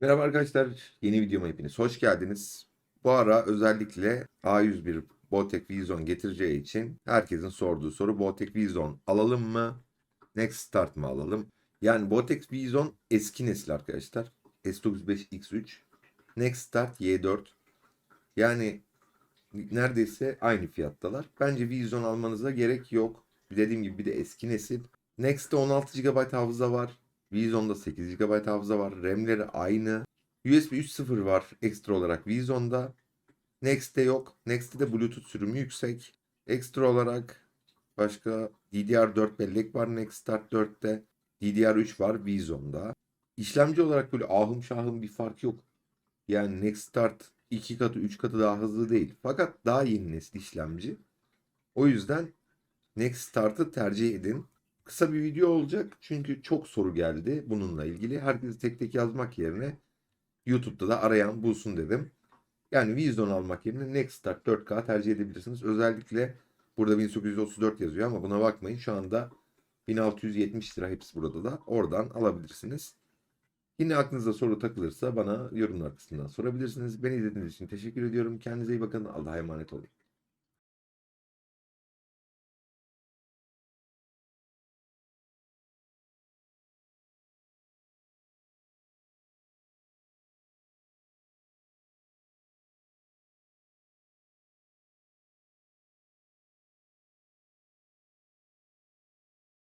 Merhaba arkadaşlar, yeni videoma hepiniz hoş geldiniz. Bu ara özellikle A101 Botek Vizon getireceği için herkesin sorduğu soru Botek Vizon alalım mı? Next Start mı alalım? Yani Botek Vizon eski nesil arkadaşlar. S95X3. Next Start Y4. Yani neredeyse aynı fiyattalar. Bence Vizon almanıza gerek yok. Dediğim gibi bir de eski nesil. Next'te 16 GB hafıza var. Vizon'da 8 GB hafıza var. RAM'leri aynı. USB 3.0 var ekstra olarak Vizon'da. Next'te yok. Next'te de Bluetooth sürümü yüksek. Ekstra olarak başka DDR4 bellek var Next Start 4'te. DDR3 var Vizon'da. İşlemci olarak böyle ahım şahım bir fark yok. Yani Next Start 2 katı 3 katı daha hızlı değil. Fakat daha yeni nesil işlemci. O yüzden Next Start'ı tercih edin. Kısa bir video olacak çünkü çok soru geldi bununla ilgili. Herkesi tek tek yazmak yerine YouTube'da da arayan bulsun dedim. Yani Vision almak yerine Next Start 4K tercih edebilirsiniz. Özellikle burada 1834 yazıyor ama buna bakmayın. Şu anda 1670 lira hepsi burada da. Oradan alabilirsiniz. Yine aklınızda soru takılırsa bana yorumlar kısmından sorabilirsiniz. Beni izlediğiniz için teşekkür ediyorum. Kendinize iyi bakın. Allah'a emanet olun.